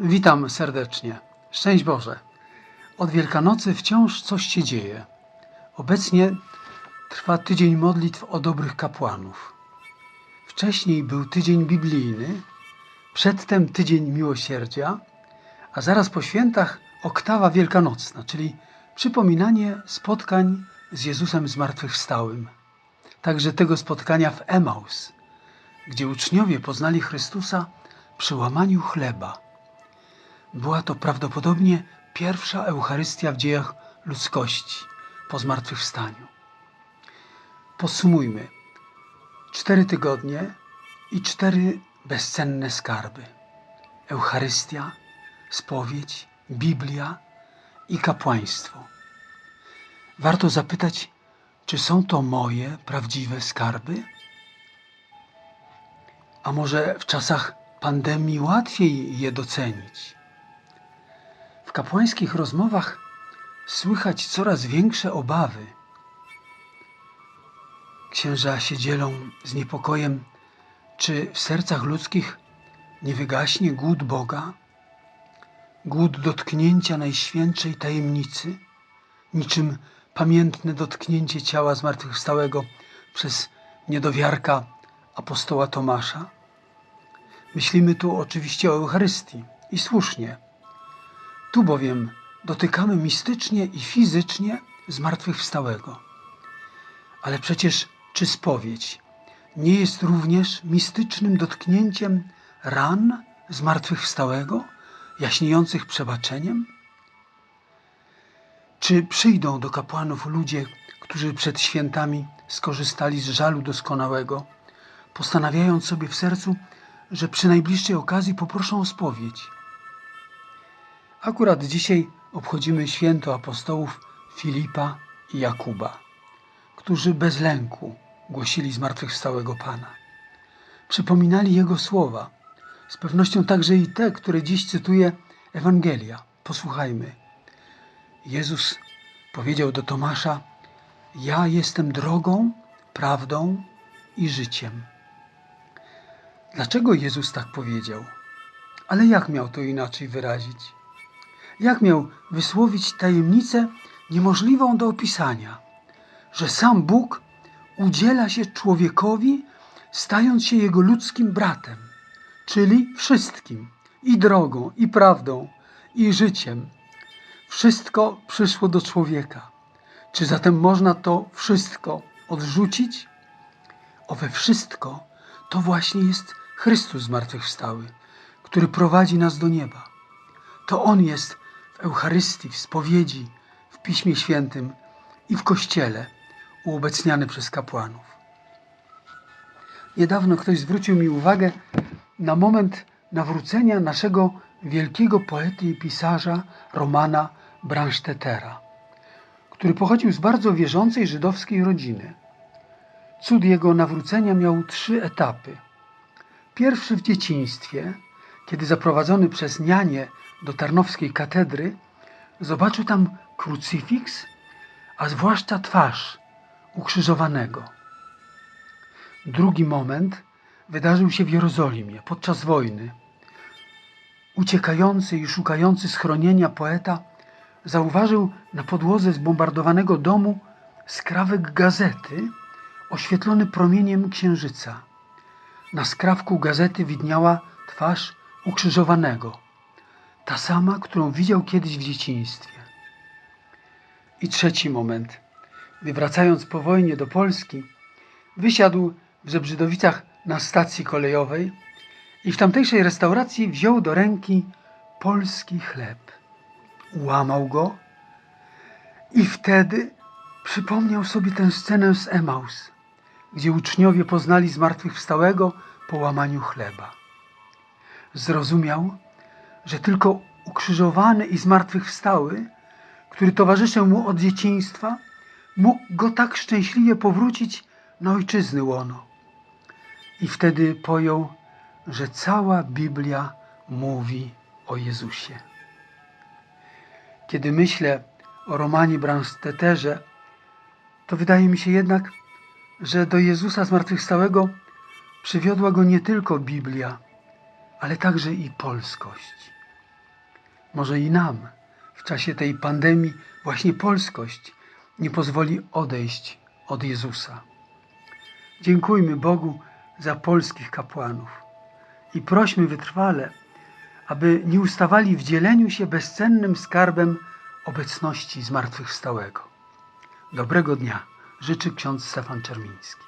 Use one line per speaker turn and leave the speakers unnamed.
Witam serdecznie. Szczęść Boże. Od Wielkanocy wciąż coś się dzieje. Obecnie trwa tydzień modlitw o dobrych kapłanów. Wcześniej był tydzień biblijny, przedtem tydzień miłosierdzia, a zaraz po świętach oktawa wielkanocna, czyli przypominanie spotkań z Jezusem zmartwychwstałym. Także tego spotkania w Emaus, gdzie uczniowie poznali Chrystusa przy łamaniu chleba. Była to prawdopodobnie pierwsza Eucharystia w dziejach ludzkości po zmartwychwstaniu. Podsumujmy. Cztery tygodnie i cztery bezcenne skarby. Eucharystia, spowiedź, Biblia i kapłaństwo. Warto zapytać, czy są to moje prawdziwe skarby? A może w czasach pandemii łatwiej je docenić? W kapłańskich rozmowach słychać coraz większe obawy. Księża się dzielą z niepokojem, czy w sercach ludzkich nie wygaśnie głód Boga, głód dotknięcia Najświętszej Tajemnicy, niczym pamiętne dotknięcie ciała zmartwychwstałego przez niedowiarka apostoła Tomasza. Myślimy tu oczywiście o Eucharystii i słusznie. Tu bowiem dotykamy mistycznie i fizycznie zmartwychwstałego. Ale przecież czy spowiedź nie jest również mistycznym dotknięciem ran zmartwychwstałego, jaśniejących przebaczeniem? Czy przyjdą do kapłanów ludzie, którzy przed świętami skorzystali z żalu doskonałego, postanawiając sobie w sercu, że przy najbliższej okazji poproszą o spowiedź? Akurat dzisiaj obchodzimy święto apostołów Filipa i Jakuba, którzy bez lęku głosili zmartwychwstałego Pana. Przypominali Jego słowa, z pewnością także i te, które dziś cytuje Ewangelia. Posłuchajmy. Jezus powiedział do Tomasza: Ja jestem drogą, prawdą i życiem. Dlaczego Jezus tak powiedział? Ale jak miał to inaczej wyrazić? Jak miał wysłowić tajemnicę niemożliwą do opisania, że sam Bóg udziela się człowiekowi, stając się jego ludzkim bratem, czyli wszystkim i drogą, i prawdą, i życiem. Wszystko przyszło do człowieka. Czy zatem można to wszystko odrzucić? Owe wszystko to właśnie jest Chrystus zmartwychwstały, który prowadzi nas do nieba. To On jest Eucharystii, w spowiedzi, w Piśmie Świętym i w Kościele uobecniany przez kapłanów. Niedawno ktoś zwrócił mi uwagę na moment nawrócenia naszego wielkiego poety i pisarza Romana Bransztetera, który pochodził z bardzo wierzącej żydowskiej rodziny. Cud jego nawrócenia miał trzy etapy. Pierwszy w dzieciństwie, kiedy zaprowadzony przez nianię do Tarnowskiej katedry, zobaczył tam krucyfiks, a zwłaszcza twarz ukrzyżowanego. Drugi moment wydarzył się w Jerozolimie podczas wojny. Uciekający i szukający schronienia poeta zauważył na podłodze zbombardowanego domu skrawek gazety oświetlony promieniem księżyca. Na skrawku gazety widniała twarz ukrzyżowanego, ta sama, którą widział kiedyś w dzieciństwie. I trzeci moment. Gdy wracając po wojnie do Polski, wysiadł w Zebrzydowicach na stacji kolejowej i w tamtejszej restauracji wziął do ręki polski chleb. Łamał go i wtedy przypomniał sobie tę scenę z Emaus, gdzie uczniowie poznali zmartwychwstałego po łamaniu chleba. Zrozumiał, że tylko ukrzyżowany i zmartwychwstały, który towarzyszy mu od dzieciństwa, mógł go tak szczęśliwie powrócić na ojczyzny łono. I wtedy pojął, że cała Biblia mówi o Jezusie. Kiedy myślę o Romanie Bransteterze, to wydaje mi się jednak, że do Jezusa zmartwychwstałego przywiodła go nie tylko Biblia, ale także i polskość. może i nam w czasie tej pandemii właśnie polskość nie pozwoli odejść od Jezusa. Dziękujmy Bogu za polskich kapłanów i prośmy wytrwale, aby nie ustawali w dzieleniu się bezcennym skarbem obecności zmartwychwstałego. Dobrego dnia życzy ksiądz Stefan Czermiński.